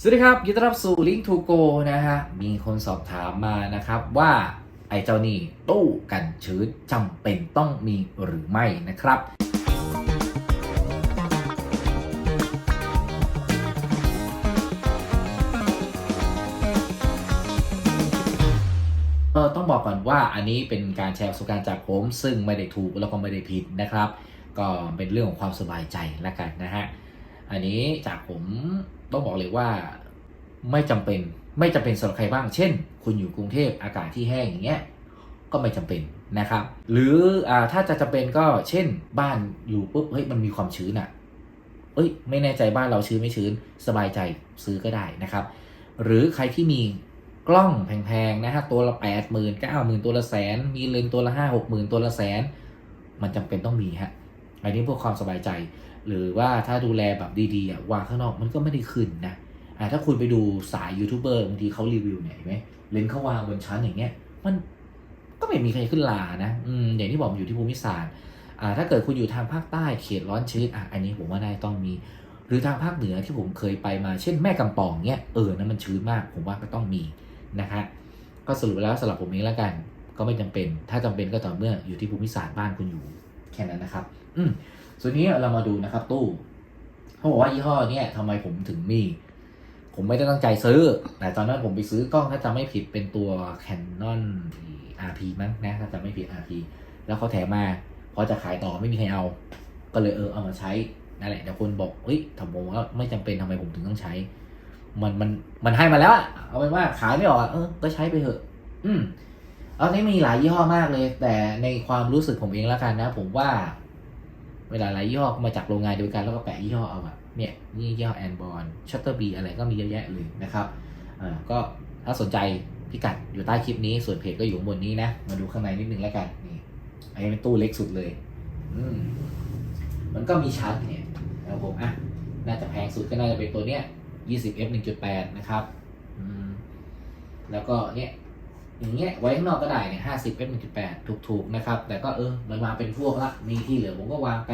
สวัสดีครับยินดีต้อนรับสู่ Link to Go นะฮะ มีคนสอบถามมานะครับว่าไอ้เจ้านี่ตู้กันชื้นจำเป็นต้องมีหรือไม่นะครับ เออต้องบอกก่อนว่าอันนี้เป็นการแชร์ประสบการณ์จากผม ซึ่งไม่ได้ถูกแล้วก็ไม่ได้ผิดนะครับ ก็เป็นเรื่องของความสบายใจละกันนะฮะ อันนี้จากผม ต้องบอกเลยว่าไม่จำเป็นไม่จำเป็นสำหรับใครบ้าง เช่น คุณอยู่กรุงเทพอากาศที่แห้งอย่างเงี้ยก็ไม่จำเป็นนะครับ หรืออถ้าจะจำเป็นก็เช่นบ้านอยู่ปุ๊บเฮ้ยมันมีความชื้นอะ่ะเอ้ยไม่แน่ใจบ้านเราชื้นไม่ชื้นสบายใจซื้อก็ได้นะครับ หรือใครที่มีกล้องแพงๆนะฮะตัวละแปดหมื่นเก้าหมื่นตัวละแสน มีเลนตัวละห้าหกหมื่นตัวละแสน มันจำเป็นต้องมีฮะอันนี้เพื่อความสบายใจ หรือว่าถ้าดูแลแบบดีๆอะวางข้างนอกมันก็ไม่ได้ขึ้นนะอ่าถ้าคุณไปดูสายยูทูบเบอร์บางทีเขารีวิวเนี่ยเห็นไหมเลนเขาวางบนชั้นอย่างเงี้ย มันก็ไม่มีใครขึ้นลานะอืมอย่างที่บอกอยู่ที่ภูมิศาสตร์อ่าถ้าเกิดคุณอยู่ทางภาคใต้เขตร้อนชื้นอะอันนี้ผมว่าได้ต้องมี หรือทางภาคเหนือที่ผมเคยไปมา เช่นแม่กำปองเนี่ยเออนั้นมันชื้นมาก ผมว่าก็ต้องมีนะฮะก็สรุปแล้วสำหรับผมเองแล้วกัน ก็ไม่จำเป็น ถ้าจำเป็นก็ต่อเมื่ออยู่ที่ภูมิศาสตร์บ้านคุณอยู่ แค่นั้นนะครับ อืมส่วนนี้เรามาดูนะครับ ตู้เขาบอกว่ายี่ห้อเนี้ยทำไมผมถึงมี ผมไม่ได้ตั้งใจซื้อ แต่ตอนนั้นผมไปซื้อกล้องถ้าจำไม่ผิดเป็นตัว Canon RP มั้งนะถ้าจำไม่ผิด RP แล้วเขาแถมมาพอจะขายต่อไม่มีใครเอา ก็เลยเออเอามาใช้นั่นแหละแต่คนบอกเฮ้ยถ้าผมว่าไม่จำเป็นทำไมผมถึงต้องใช้ มันมันมันให้มาแล้วอะเอาเป็นว่าขายไม่ออกเออก็ใช้ไปเถอะ อืม เอานี้มีหลายยี่ห้อมากเลย แต่ในความรู้สึกผมเองแล้วกันนะ ผมว่า เวลาหลายยี่ห้อมาจากโรงงานเดียวกันแล้วก็แปะยี่ห้อเอาอะเนี่ยนี่ยี่ห้อแอนบอลชัตเตอร์บีอะไรก็มีเยอะแยะเลยนะครับอ่าก็ถ้าสนใจพิกัดอยู่ใต้คลิปนี้ส่วนเพจก็อยู่บนนี้นะ มาดูข้างในนิดนึงแล้วกันนี่อันนี้เป็นตู้เล็กสุดเลย อืมมันก็มีชาร์จเนี่ยนะครับผมอะน่าจะแพงสุดก็น่าจะเป็นตัวเนี้ย 20f 1.8 นะครับ อืม แล้วก็เนี่ย อย่างเงี้ยไว้ข้างนอกก็ได้เนี่ย 50f 1.8ถูกๆนะครับ แต่ก็เออมันมาเป็นพวกละมีที่เหลือผมก็วางไป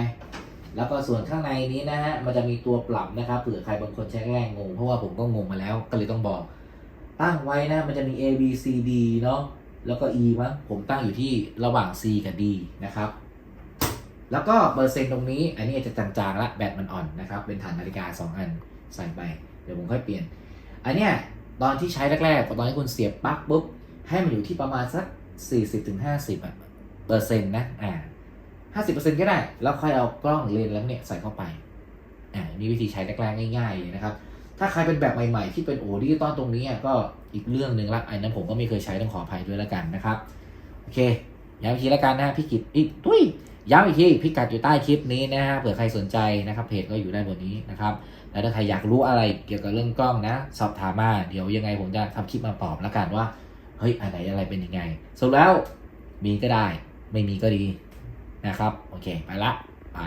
แล้วก็ส่วนข้างในนี้นะฮะมันจะมีตัวปรับนะครับเผื่อใครบางคนใช้แรกงง เพราะว่าผมก็งงมาแล้วก็เลยต้องบอก ตั้งไว้นะมันจะมี A B C D เนาะแล้วก็ E มั้งผมตั้งอยู่ที่ระหว่าง C กับ D นะครับ แล้วก็เปอร์เซ็นต์ตรงนี้ อันนี้จะจางๆละแบตมันอ่อนนะครับ เป็นฐานนาฬิกา 2 อันใส่ไป เดี๋ยวผมค่อยเปลี่ยน อันเนี้ยตอนที่ใช้แรกๆตอนที่คุณเสียบปลั๊กปุ๊บ ให้มันอยู่ที่ประมาณสัก 40-50อะเปอร์เซ็นต์นะอ่า50%ก็ได้ แล้วค่อยเอากล้องเลนส์แล้วเนี่ยใส่เข้าไปอ่านี่วิธีใช้แรกๆง่ายๆเลยนะครับ ถ้าใครเป็นแบบใหม่ๆ ที่เป็นโอดิจิตอลตรงนี้อะก็อีกเรื่องหนึ่งละอันนั้นผมก็ไม่เคยใช้ต้องขออภัยด้วยแล้วกันนะครับ โอเคย้ำอีกทีแล้วกันนะพี่กิตอีกตุ้ยย้ำอีกทีพิกัดอยู่ใต้คลิปนี้นะฮะเผื่อใครสนใจนะครับเพจก็อยู่ด้านบนนี้นะครับแล้วถ้าใครอยากรู้อะไรเกี่ยวกับเรื่องกล้องนะ สอบถามมาเดี๋ยวยังไงผมจะทำคลิปมาตอบแล้วกันว่า เฮ้ยอะไรอะไรเป็นยังไงสรุปแล้วมีก็ได้ ไม่มีก็ดีนะครับ โอเค ไปละ ไป